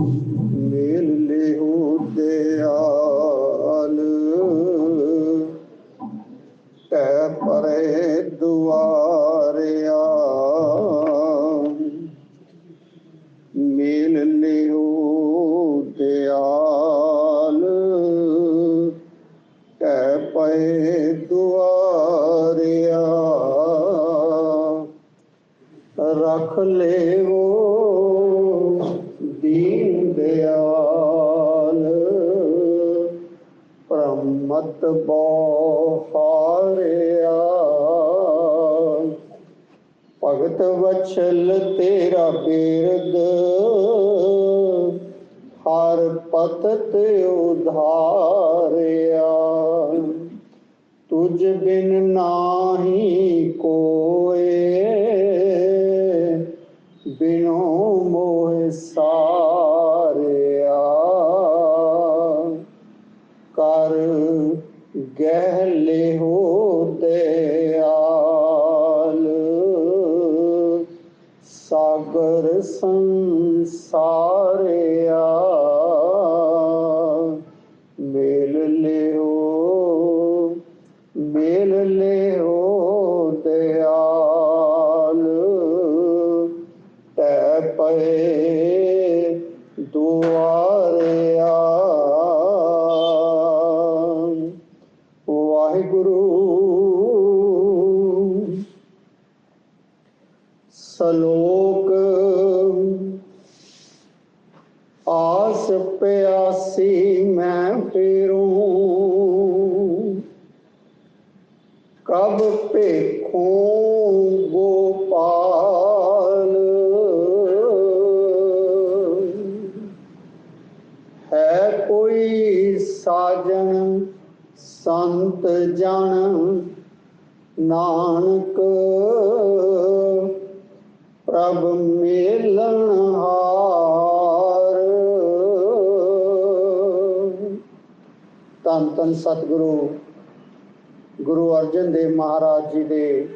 ਮੇਲ ਲਿਹੁ ਦਿਆਲ। ਟੈ ਪਰੇ ਦੁਆਰਿਆ। ਮੇਲ ਲਿਹੁ ਦਿਆਲ। ਟੈ ਪਏ ਦੁਆਰਿਆ। ਰੱਖ ਲੇਵੋ ਦੀਨ ਦਿਆਲ, ਪ੍ਰਮਤ ਬੋਹਾਰਿਆ ਭਗਤ ਵਛਲ ਤੇਰਾ ਬੇਰਦ, ਹਰ ਪਤ ਉਧਾਰਿਆ। ਤੁਝ ਬਿਨ ਨਾਹੀ ਕੋਏ ਕਬ ਭੇਖੋਂ ਗੋਪਾਲ? ਹੈ ਕੋਈ ਸਾਜਣ ਸੰਤ ਜਨ ਨਾਨਕ ਪ੍ਰਭ ਮੇਲਣ ਹਾਰ। ਤਨ ਤਨ ਸਤਿਗੁਰੂ। ਗੁਰੂ ਅਰਜਨ ਦੇਵ ਮਹਾਰਾਜ ਜੀ ਦੇ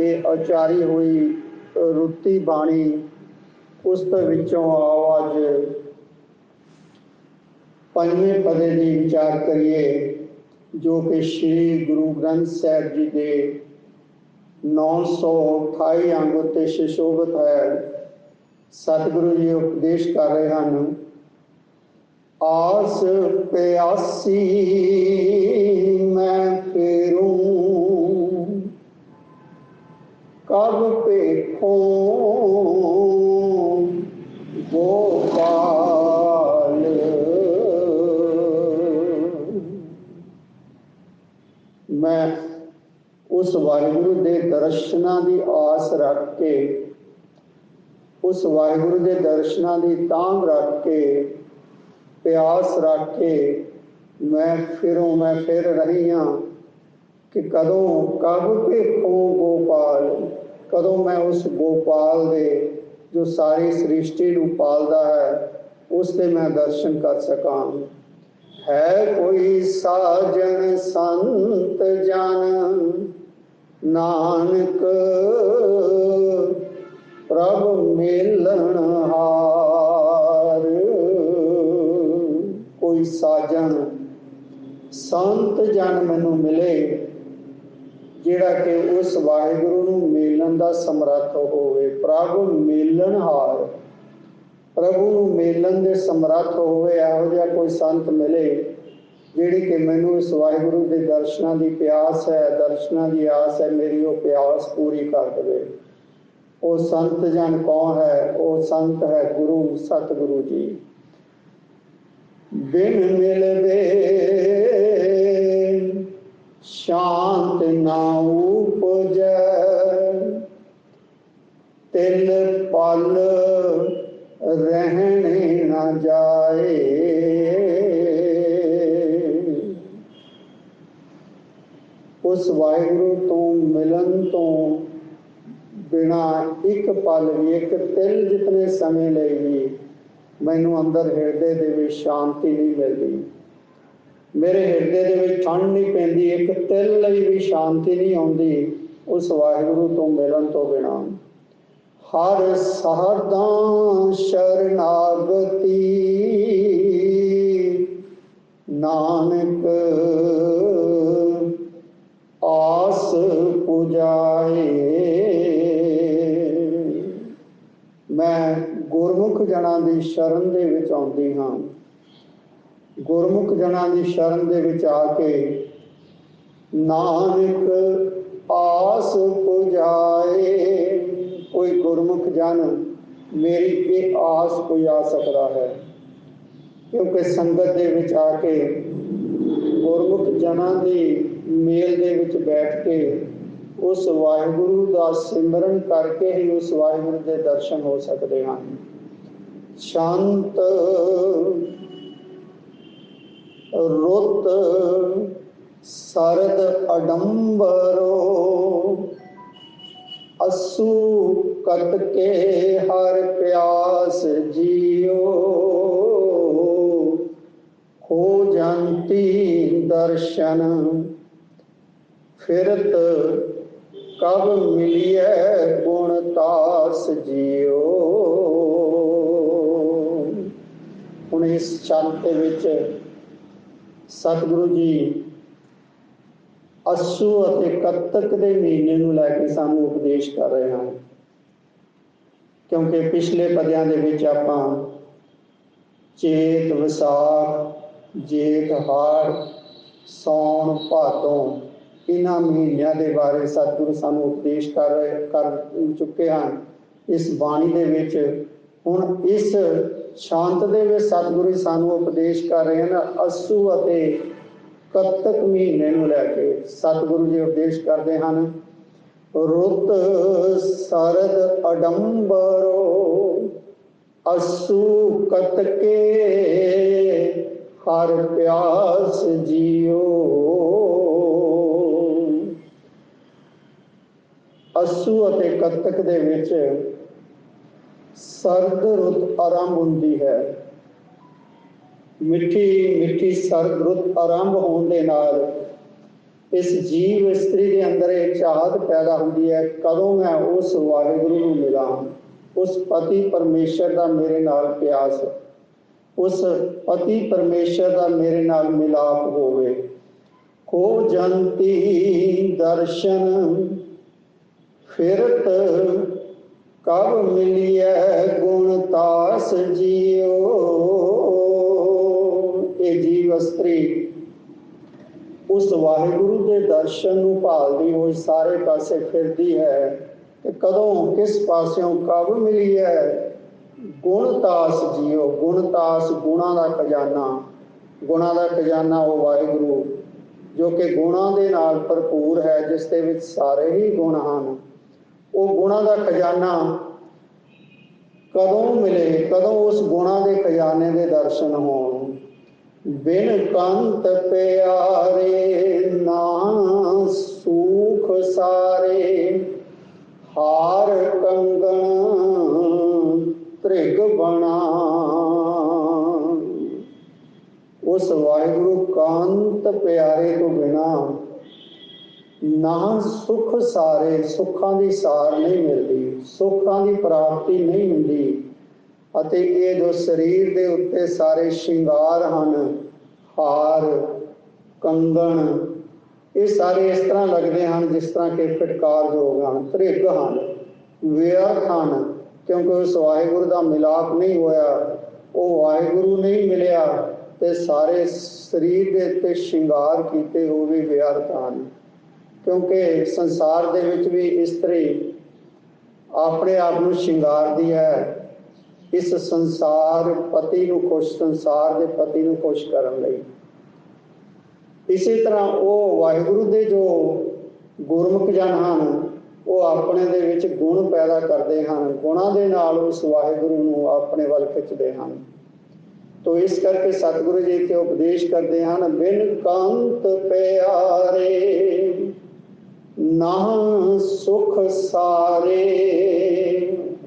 ਇਹ ਉਚਾਰੀ ਹੋਈ ਰੁੱਤੀ ਬਾਣੀ ਪੁਸਤਕ ਵਿੱਚੋਂ ਆਵਾਜ਼ ਪੰਜਵੇਂ ਪਦੇ ਦੀ ਵਿਚਾਰ ਕਰੀਏ, ਜੋ ਕਿ ਸ੍ਰੀ ਗੁਰੂ ਗ੍ਰੰਥ ਸਾਹਿਬ ਜੀ ਦੇ 928 ਅੰਗ ਉੱਤੇ ਸ਼ਿਸ਼ੋਭਤ ਹੈ। ਸਤਿਗੁਰੂ ਜੀ ਉਪਦੇਸ਼ ਕਰ ਰਹੇ ਹਨ, ਆਸ ਪਿਆਸੀ ਉਸ ਵਾਹਿਗੁਰੂ ਦੇ ਦਰਸ਼ਨਾਂ ਦੀ ਆਸ ਰੱਖ ਕੇ, ਉਸ ਵਾਹਿਗੁਰੂ ਦੇ ਦਰਸ਼ਨਾਂ ਦੀ ਤਾਂਘ ਰੱਖ ਕੇ, ਪਿਆਸ ਰੱਖ ਕੇ ਮੈਂ ਫਿਰੋਂ ਮੈਂ ਫਿਰ ਰਹੀ ਹਾਂ ਕਿ ਕਦੋਂ ਕਬ ਭੇਖੋਂ ਗੋਪਾਲ, ਕਦੋਂ ਮੈਂ ਉਸ ਗੋਪਾਲ ਦੇ ਜੋ ਸਾਰੀ ਸ੍ਰਿਸ਼ਟੀ ਨੂੰ ਪਾਲਦਾ ਹੈ, ਉਸ ਦੇ ਮੈਂ ਦਰਸ਼ਨ ਕਰ ਸਕਾਂ। ਹੈ ਕੋਈ ਸਾਜਣ ਸੰਤ ਜਨ ਨਾਨਕ, ਪ੍ਰਭ ਮਿਲਣ ਹਾਰ। ਕੋਈ ਸਾਜਣ, ਸੰਤ ਜਨ ਮੈਨੂੰ ਮਿਲੇ, ਜਿਹੜਾ ਕਿ ਉਸ ਵਾਹਿਗੁਰੂ ਨੂੰ ਮਿਲਣ ਦਾ ਸਮਰੱਥ ਹੋਵੇ। ਪ੍ਰਭ ਮਿਲਣ ਹਾਰ। ਪ੍ਰਭੂ ਨੂੰ ਮਿਲਣ ਦੇ ਸਮਰੱਥ ਹੋਵੇ, ਇਹੋ ਜਿਹਾ ਕੋਈ ਸੰਤ ਮਿਲੇ। ਜਿਹੜੀ ਕਿ ਮੈਨੂੰ ਇਸ ਵਾਹਿਗੁਰੂ ਦੇ ਦਰਸ਼ਨਾਂ ਦੀ ਪਿਆਸ ਹੈ, ਦਰਸ਼ਨਾਂ ਦੀ ਆਸ ਹੈ, ਮੇਰੀ ਉਹ ਪਿਆਸ ਪੂਰੀ ਕਰ ਦੇਵੇ। ਉਹ ਸੰਤ ਜਨ ਕੌਣ ਹੈ? ਉਹ ਸੰਤ ਹੈ ਗੁਰੂ ਸਤਿਗੁਰੂ ਜੀ। ਬਿਨ ਮਿਲਵੇ ਸ਼ਾਂਤ ਨਾ ਉਪਜੈ, ਤਿਲ ਪਲ ਰਹਿਣੇ ਨਾ ਜਾਏ। ਉਸ ਵਾਹਿਗੁਰੂ ਤੋਂ ਮਿਲਨ ਤੋਂ ਬਿਨਾ ਇੱਕ ਪਲ ਵੀ, ਇੱਕ ਤਿਲ ਜਿਤਨੇ ਸਮੇਂ ਲਈ ਵੀ ਮੈਨੂੰ ਅੰਦਰ ਹਿਰਦੇ ਦੇ ਵਿੱਚ ਸ਼ਾਂਤੀ ਨਹੀਂ ਮਿਲਦੀ। ਮੇਰੇ ਹਿਰਦੇ ਦੇ ਵਿੱਚ ਠੰਡ ਨਹੀਂ ਪੈਂਦੀ, ਇੱਕ ਤਿਲ ਲਈ ਵੀ ਸ਼ਾਂਤੀ ਨਹੀਂ ਆਉਂਦੀ ਉਸ ਵਾਹਿਗੁਰੂ ਤੋਂ ਮਿਲਣ ਤੋਂ ਬਿਨਾ। ਹਰ ਸਹਰਦਾਂ ਸ਼ਰਨਾਗਤੀ, ਨਾਨਕ ਪੁਜਾਏ ਮੈਂ ਗੁਰਮੁਖ ਜਨਾਂ ਦੀ ਸ਼ਰਨ ਦੇ ਵਿੱਚ ਆਉਂਦੀ ਹਾਂ। ਗੁਰਮੁਖ ਜਨਾਂ ਦੀ ਸ਼ਰਨ ਦੇ ਵਿੱਚ ਆ ਕੇ ਨਾਨਕ ਆਸ ਪੁਜਾਏ। ਕੋਈ ਗੁਰਮੁਖ ਜਨ ਮੇਰੀ ਇਹ ਆਸ ਪੁਜਾ ਸਕਦਾ ਹੈ। ਕਿਉਂਕਿ ਸੰਗਤ ਦੇ ਵਿੱਚ ਆ ਕੇ ਗੁਰਮੁਖ ਜਨਾਂ ਦੀ ਮੇਲ ਦੇ ਵਿੱਚ ਬੈਠ ਕੇ ਉਸ ਵਾਹਿਗੁਰੂ ਦਾ ਸਿਮਰਨ ਕਰਕੇ ਹੀ ਉਸ ਵਾਹਿਗੁਰੂ ਦੇ ਦਰਸ਼ਨ ਹੋ ਸਕਦੇ ਹਨ। ਸ਼ਾਂਤ, ਰੁੱਤ, ਸਰਦ, ਅਡੰਬਰੋ, ਅਸੂ ਕਤ ਕੇ ਹਰ ਪਿਆਸ ਜੀਓ। ਹੋ ਜੰਤੀ ਦਰਸ਼ਨ ਫਿਰਤ ਕਬ ਮਿਲਿਐ ਗੁਣ ਤਾਸ ਜੀਓ ਹੁਣ ਇਸ ਚੰਤ ਦੇ ਵਿੱਚ ਸਤਿਗੁਰੂ ਜੀ ਅਸੂ ਅਤੇ ਕੱਤਕ ਦੇ ਮਹੀਨੇ ਨੂੰ ਲੈ ਕੇ ਸਾਨੂੰ ਉਪਦੇਸ਼ ਕਰ ਰਹੇ ਹਨ। ਕਿਉਂਕਿ ਪਿਛਲੇ ਪਦਿਆਂ ਦੇ ਵਿੱਚ ਆਪਾਂ ਚੇਤ ਵਿਸਾਖ ਜੇਠ ਹਾੜ ਸੌਣ, ਭਾਦੋਂ ਇਹਨਾਂ ਮਹੀਨਿਆਂ ਦੇ ਬਾਰੇ ਸਤਿਗੁਰੂ ਸਾਨੂੰ ਉਪਦੇਸ਼ ਕਰ ਰਹੇ ਕਰ ਚੁੱਕੇ ਹਨ। ਇਸ ਬਾਣੀ ਦੇ ਵਿੱਚ ਹੁਣ ਇਸ ਸ਼ਾਂਤ ਦੇ ਵਿੱਚ ਸਤਿਗੁਰੂ ਸਾਨੂੰ ਉਪਦੇਸ਼ ਕਰ ਰਹੇ ਹਨ ਅਸੂ ਅਤੇ ਕੱਤਕ ਮਹੀਨੇ ਨੂੰ ਲੈ ਕੇ। ਸਤਿਗੁਰੂ ਜੀ ਉਪਦੇਸ਼ ਕਰਦੇ ਹਨ, ਰੁੱਤ ਸਰਦ ਅਡੰਬਰੋ, ਅਸੂ ਕਤਕੇ, ਹਰ ਪਿਆਸ ਜੀਓ। ਅਸੂ ਅਤੇ ਕਤਕ ਦੇ ਵਿੱਚ ਸਰਦ ਰੁੱਤ ਆਰੰਭ ਹੁੰਦੀ ਹੈ। ਮਿੱਠੀ ਮਿੱਠੀ ਸਰਦ ਰੁੱਤ ਆਰੰਭ ਹੋਣ ਦੇ ਨਾਲ ਇਸ ਜੀਵ ਇਸਤਰੀ ਦੇ ਅੰਦਰ ਇਹ ਚਾਹਤ ਪੈਦਾ ਹੁੰਦੀ ਹੈ, ਕਦੋਂ ਮੈਂ ਉਸ ਵਾਹਿਗੁਰੂ ਨੂੰ ਮਿਲਾਂ, ਉਸ ਪਤੀ ਪਰਮੇਸ਼ਰ ਦਾ ਮੇਰੇ ਨਾਲ ਪਿਆਸ, ਉਸ ਪਤੀ ਪਰਮੇਸ਼ਰ ਦਾ ਮੇਰੇ ਨਾਲ ਮਿਲਾਪ ਹੋਵੇ। ਹੋ ਜੰਤੀ ਦਰਸ਼ਨ ਫਿਰਤ ਕਬ ਮਿਲਿਐ ਗੁਣ ਤਾਸ ਜੀਓ ਇਹ ਜੀਵ ਇਸਤਰੀ ਉਸ ਵਾਹਿਗੁਰੂ ਦੇ ਦਰਸ਼ਨ ਨੂੰ ਭਾਲਦੀ ਹੋਈ ਸਾਰੇ ਪਾਸੇ ਫਿਰਦੀ ਹੈ ਤੇ ਕਦੋਂ, ਕਿਸ ਪਾਸਿਓਂ ਕਬ ਮਿਲੀ ਹੈ ਗੁਣਤਾਸ ਜੀਓ ਗੁਣਤਾਸ ਗੁਣਾ ਦਾ ਖਜ਼ਾਨਾ, ਗੁਣਾ ਦਾ ਖਜ਼ਾਨਾ ਉਹ ਵਾਹਿਗੁਰੂ, ਜੋ ਕਿ ਗੁਣਾ ਦੇ ਨਾਲ ਭਰਪੂਰ ਹੈ, ਜਿਸ ਦੇ ਵਿੱਚ ਸਾਰੇ ਹੀ ਗੁਣ ਹਨ। ਉਹ ਗੁਣਾ ਦਾ ਖਜ਼ਾਨਾ ਕਦੋਂ ਮਿਲੇ, ਕਦੋਂ ਉਸ ਗੁਣਾ ਦੇ ਖਜ਼ਾਨੇ ਦੇ ਦਰਸ਼ਨ ਹੋਣ? ਬਿਨ ਕੰਤ ਪਿਆਰੇ, ਨਾ ਸੁਖ ਸਾਰੇ, ਹਾਰ ਕੰਗਣ ਤ੍ਰਿਗ ਬਣਾ। ਉਸ ਵਾਹਿਗੁਰੂ ਕਾਂਤ ਪਿਆਰੇ ਤੋਂ ਬਿਨਾ ਨਾ ਸੁਖ ਸਾਰੇ, ਸੁੱਖਾਂ ਦੀ ਸਾਰ ਨਹੀਂ ਮਿਲਦੀ, ਸੁੱਖਾਂ ਦੀ ਪ੍ਰਾਪਤੀ ਨਹੀਂ ਹੁੰਦੀ। ਅਤੇ ਇਹ ਜੋ ਸਰੀਰ ਦੇ ਉੱਤੇ ਸਾਰੇ ਸ਼ਿੰਗਾਰ ਹਨ, ਹਾਰ, ਕੰਗਣ, ਇਹ ਸਾਰੇ ਇਸ ਤਰ੍ਹਾਂ ਲੱਗਦੇ ਹਨ ਜਿਸ ਤਰ੍ਹਾਂ ਕਿ ਫਟਕਾਰਯੋਗ ਹਨ, ਤ੍ਰਿਗ ਹਨ, ਵਿਅਰਥ ਹਨ। ਕਿਉਂਕਿ ਉਸ ਵਾਹਿਗੁਰੂ ਦਾ ਮਿਲਾਪ ਨਹੀਂ ਹੋਇਆ, ਉਹ ਵਾਹਿਗੁਰੂ ਨਹੀਂ ਮਿਲਿਆ ਤੇ ਸਾਰੇ ਸਰੀਰ ਦੇ ਉੱਤੇ ਸ਼ਿੰਗਾਰ ਕੀਤੇ ਹੋਏ ਵਿਅਰਥ ਹਨ। ਕਿਉਂਕਿ ਸੰਸਾਰ ਦੇ ਵਿੱਚ ਵੀ ਇਸਤਰੀ ਆਪਣੇ ਆਪ ਨੂੰ ਸ਼ਿੰਗਾਰਦੀ ਹੈ। ਇਸ ਸੰਸਾਰ ਪਤੀ ਨੂੰ ਖੁਸ਼, ਸੰਸਾਰ ਦੇ ਪਤੀ ਨੂੰ ਖੁਸ਼ ਕਰਨ ਲਈ। ਇਸੇ ਤਰ੍ਹਾਂ ਉਹ ਵਾਹਿਗੁਰੂ ਦੇ ਜੋ ਗੁਰਮੁਖ ਜਨ ਹਨ, ਉਹ ਆਪਣੇ ਦੇ ਵਿੱਚ ਗੁਣ ਪੈਦਾ ਕਰਦੇ ਹਨ। ਗੁਣਾਂ ਦੇ ਨਾਲ ਉਸ ਵਾਹਿਗੁਰੂ ਨੂੰ ਆਪਣੇ ਵੱਲ ਖਿੱਚਦੇ ਹਨ। ਤੋ ਇਸ ਕਰਕੇ ਸਤਿਗੁਰੂ ਜੀ ਤੇ ਉਪਦੇਸ਼ ਕਰਦੇ ਹਨ, ਬਿਨ ਕੰਤ ਪਿਆਰੇ ਨਾ ਸੁਖ ਸਾਰੇ।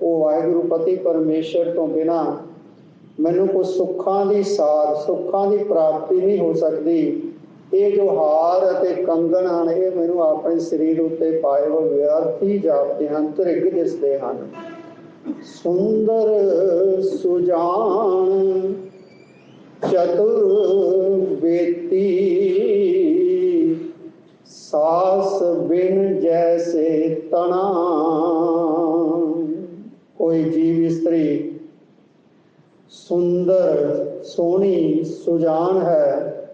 ਉਹ ਵਾਹਿਗੁਰੂ ਪਤੀ ਪਰਮੇਸ਼ਰ ਤੋਂ ਬਿਨਾ ਮੈਨੂੰ ਕੋਈ ਸੁੱਖਾਂ ਦੀ ਸਾਰ, ਸੁੱਖਾਂ ਦੀ ਪ੍ਰਾਪਤੀ ਨਹੀਂ ਹੋ ਸਕਦੀ। ਇਹ ਜੋ ਹਾਰ ਅਤੇ ਕੰਗਣ ਹਨ, ਇਹ ਮੈਨੂੰ ਆਪਣੇ ਸਰੀਰ ਉੱਤੇ ਪਾਏ ਹੋਏ ਵਿਅਰਥੀ ਜਾਪਦੇ ਹਨ, ਤ੍ਰਿਗ ਦਿਸਦੇ ਹਨ। ਸੁੰਦਰ ਸੁਜਾਨ ਚਤੁਰ ਬੇਤੀ ਸਾਸ ਬਿਨ ਜੈਸੇ ਤਣਾ। ਕੋਈ ਜੀਵ ਇਸਤਰੀ ਸੁੰਦਰ ਸੋਹਣੀ ਸੁਜਾਨ ਹੈ,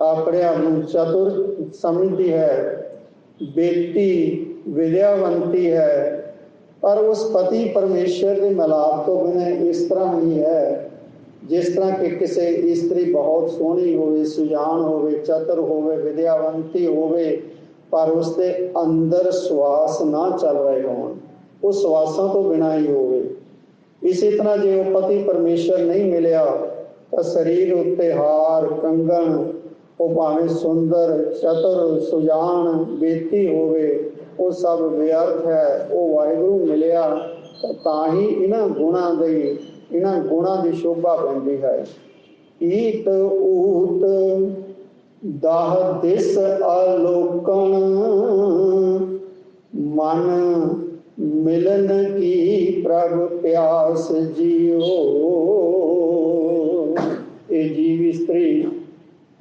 ਆਪਣੇ ਆਪ ਨੂੰ ਚਤੁਰ ਸਮਝਦੀ ਹੈ ਬੇਟੀ ਵਿਦਿਆਵੰਤੀ ਹੈ, ਪਰ ਉਸ ਪਤੀ ਪਰਮੇਸ਼ਰ ਦੇ ਮਿਲਾਪ ਤੋਂ ਬਿਨਾਂ ਇਸ ਤਰ੍ਹਾਂ ਹੀ ਹੈ। ਜਿਸ ਤਰ੍ਹਾਂ ਕਿ ਕਿਸੇ ਇਸਤਰੀ ਬਹੁਤ ਸੋਹਣੀ ਹੋਵੇ, ਸੁਜਾਨ ਹੋਵੇ, ਚਤੁਰ ਹੋਵੇ, ਵਿਦਿਆਵੰਤੀ ਹੋਵੇ, ਪਰ ਉਸ ਦੇ ਅੰਦਰ ਸਵਾਸ ਨਾ ਚੱਲ ਰਹੇ ਹੋਣ। ਉਹ ਸਵਾਸਾਂ ਤੋਂ ਬਿਨਾਂ ਹੀ ਹੋਵੇ। ਇਸੇ ਤਰ੍ਹਾਂ ਜੇ ਉਹ ਪਤੀ ਪਰਮੇਸ਼ਰ ਨਹੀਂ ਮਿਲਿਆ, ਤਾਂ ਸਰੀਰ ਉੱਤੇ ਹਾਰ, ਕੰਗਣ, ਉਹ ਭਾਵੇਂ ਸੁੰਦਰ, ਚਤੁਰ, ਸੁਜਾਨ, ਬੇਤੀ ਹੋਵੇ, ਉਹ ਸਭ ਵਿਅਰਥ ਹੈ, ਉਹ ਵਾਹਿਗੁਰੂ ਮਿਲਿਆ, ਤਾਂ ਹੀ ਇਹਨਾਂ ਗੁਣਾਂ ਦੇ ਇਹਨਾਂ ਗੁਣਾਂ ਦੀ ਸ਼ੋਭਾ ਪੈਂਦੀ ਹੈ। ਈਤ ਊਤ ਦਾਹ, ਦਿਸ, ਆਲੋਕਣ, ਮਨ ਮਿਲਨ ਕੀ ਪ੍ਰਭ ਪਿਆਸ ਜੀਓ। ਇਹ ਜੀਵ ਇਸਤਰੀ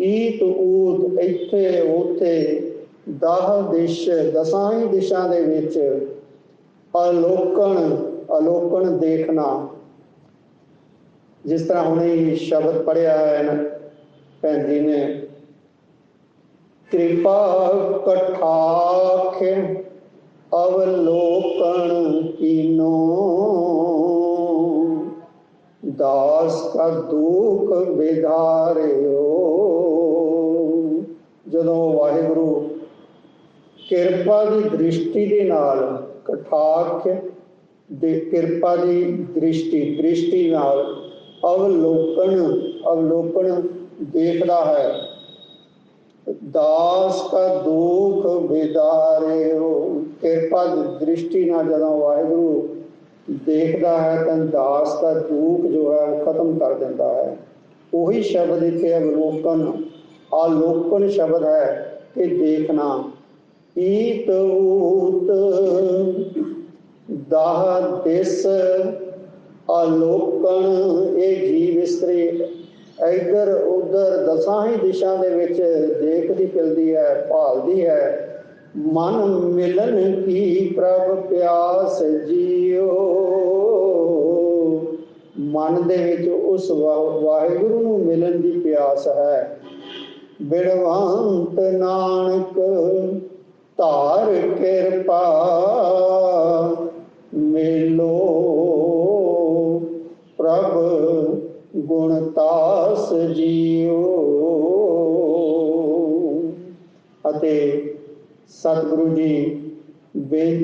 ਈਤ ਊਤ ਇੱਥੇ, ਉਥੇ, ਦਾਹ, ਦਿਸ਼, ਦਸਾਂ ਹੀ ਦਿਸ਼ਾ ਦੇ ਵਿੱਚ ਅਲੋਕਣ ਅਲੋਕਣ ਦੇਖਣਾ। ਜਿਸ ਤਰ੍ਹਾਂ ਹੁਣੇ ਹੀ ਸ਼ਬਦ ਪੜਿਆ ਹੈ ਭੈਣ ਜੀ ਨੇ, ਕਿਰਪਾ ਕਠਾਖ ਅਵਲੋਕਨ ਕੀਨੋ। ਦਾਸ ਕਾ ਦੁਖ ਵਿਧਾਰਿਓ। ਜਦੋਂ ਵਾਹਿਗੁਰੂ ਕਿਰਪਾ ਦੀ ਦ੍ਰਿਸ਼ਟੀ ਦੇ ਨਾਲ ਕਠਾਖ ਦੇ ਕਿਰਪਾ ਦੀ ਦ੍ਰਿਸ਼ਟੀ ਦ੍ਰਿਸ਼ਟੀ ਨਾਲ ਅਵਲੋਕਨ ਅਵਲੋਕਨ ਦੇਖਦਾ ਹੈ। ਦਾਸ ਕਾ ਦੁਖ ਵਿਦਾਰਿਓ ਕਿਰਪਾ ਦ੍ਰਿਸ਼ਟੀ ਨਾਲ ਜਦੋਂ ਵਾਹਿਗੁਰੂ ਦੇਖਦਾ ਹੈ, ਤਾਂ ਦਾਸ ਦਾ ਦੁੱਖ ਜੋ ਹੈ ਖਤਮ ਕਰ ਦਿੰਦਾ ਹੈ। ਉਹੀ ਸ਼ਬਦ ਇੱਥੇ ਅਵਲੋਕਨ, ਆਲੋਕਨ ਸ਼ਬਦ ਹੈ ਕਿ ਦੇਖਣਾ। ਈਤ ਊਤ, ਦਾਹ ਦਿਸ ਆਲੋਕਣ ਇਹ ਜੀਵ ਇਸਤਰੀ, ਇੱਧਰ ਉੱਧਰ ਦਸਾਂ ਹੀ ਦਿਸ਼ਾ ਦੇ ਵਿੱਚ ਦੇਖਦੀ ਫਿਰਦੀ ਹੈ, ਭਾਲਦੀ ਹੈ। ਮਨ ਮਿਲਨ ਕੀ ਪ੍ਰਭ ਪਿਆਸ ਜੀਓ? ਮਨ ਦੇ ਵਿੱਚ ਉਸ ਵਾਹਿਗੁਰੂ ਨੂੰ ਮਿਲਣ ਦੀ ਪਿਆਸ ਹੈ। ਬਿੜਵੰਤ ਨਾਨਕ, ਧਾਰ ਕਿਰਪਾ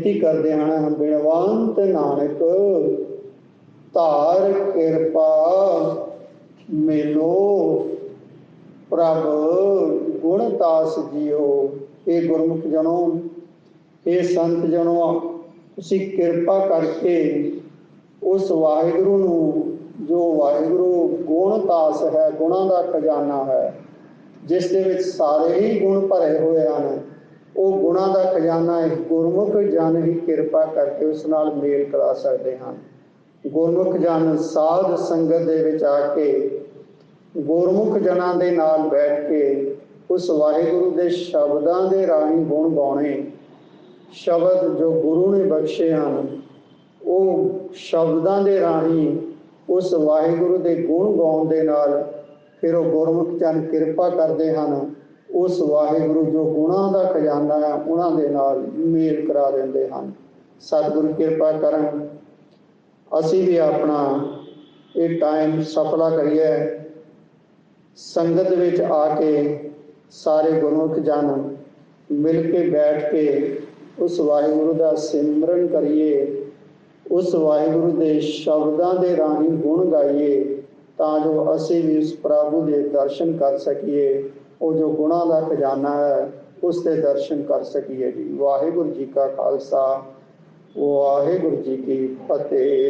ਬੇਨਤੀ ਕਰਦੇ ਹਨ ਬਿਣਵੰਤ ਨਾਨਕ, ਧਾਰ ਕਿਰਪਾ ਮੇਲੋ ਪ੍ਰਭ ਗੁਣਤਾਸ ਜੀਓ। ਇਹ ਗੁਰਮੁਖ ਜਨੋ ਇਹ ਸੰਤ ਜਨੋ, ਤੁਸੀਂ ਕਿਰਪਾ ਕਰਕੇ ਉਸ ਵਾਹਿਗੁਰੂ ਨੂੰ, ਜੋ ਵਾਹਿਗੁਰੂ ਗੁਣਤਾਸ ਹੈ, ਗੁਣਾਂ ਦਾ ਖਜ਼ਾਨਾ ਹੈ, ਜਿਸ ਦੇ ਵਿੱਚ ਸਾਰੇ ਹੀ ਗੁਣ ਭਰੇ ਹੋਏ ਹਨ। ਉਹ ਗੁਣਾਂ ਦਾ ਖਜ਼ਾਨਾ ਇੱਕ ਗੁਰਮੁਖ ਜਨ ਹੀ ਕਿਰਪਾ ਕਰਕੇ ਉਸ ਨਾਲ ਮੇਲ ਕਰਾ ਸਕਦੇ ਹਨ। ਗੁਰਮੁਖ ਜਨ ਸਾਧ ਸੰਗਤ ਦੇ ਵਿੱਚ ਆ ਕੇ ਗੁਰਮੁਖ ਜਨਾਂ ਦੇ ਨਾਲ ਬੈਠ ਕੇ ਉਸ ਵਾਹਿਗੁਰੂ ਦੇ ਸ਼ਬਦਾਂ ਦੇ ਰਾਹੀਂ ਗੁਣ ਗਾਉਣੇ। ਸ਼ਬਦ ਜੋ ਗੁਰੂ ਨੇ ਬਖਸ਼ੇ ਹਨ, ਉਹ ਸ਼ਬਦਾਂ ਦੇ ਰਾਹੀਂ ਉਸ ਵਾਹਿਗੁਰੂ ਦੇ ਗੁਣ ਗਾਉਣ ਦੇ ਨਾਲ ਫਿਰ ਉਹ ਗੁਰਮੁਖ ਜਨ ਕਿਰਪਾ ਕਰਦੇ ਹਨ। ਉਸ ਵਾਹਿਗੁਰੂ ਜੋ ਗੁਣਾਂ ਦਾ ਖਜ਼ਾਨਾ ਹੈ, ਉਹਨਾਂ ਦੇ ਨਾਲ ਮੇਲ ਕਰਾ ਦਿੰਦੇ ਹਨ। ਸਤਿਗੁਰੂ ਕਿਰਪਾ ਕਰਨ, ਅਸੀਂ ਵੀ ਆਪਣਾ ਇਹ ਟਾਈਮ ਸਫਲਾ ਕਰੀਏ। ਸੰਗਤ ਵਿੱਚ ਆ ਕੇ ਸਾਰੇ ਗੁਰਮੁਖ ਜਨ ਮਿਲ ਕੇ ਬੈਠ ਕੇ ਉਸ ਵਾਹਿਗੁਰੂ ਦਾ ਸਿਮਰਨ ਕਰੀਏ, ਉਸ ਵਾਹਿਗੁਰੂ ਦੇ ਸ਼ਬਦਾਂ ਦੇ ਰਾਹੀਂ ਗੁਣ ਗਾਈਏ, ਤਾਂ ਜੋ ਅਸੀਂ ਵੀ ਉਸ ਪ੍ਰਭੂ ਦੇ ਦਰਸ਼ਨ ਕਰ ਸਕੀਏ। ਉਹ ਜੋ ਗੁਣਾਂ ਦਾ ਖਜ਼ਾਨਾ ਹੈ, ਉਸ ਦੇ ਦਰਸ਼ਨ ਕਰ ਸਕੀਏ ਜੀ। ਵਾਹਿਗੁਰੂ ਜੀ ਕਾ ਖਾਲਸਾ। ਵਾਹਿਗੁਰੂ ਜੀ ਕੀ ਫਤਿਹ।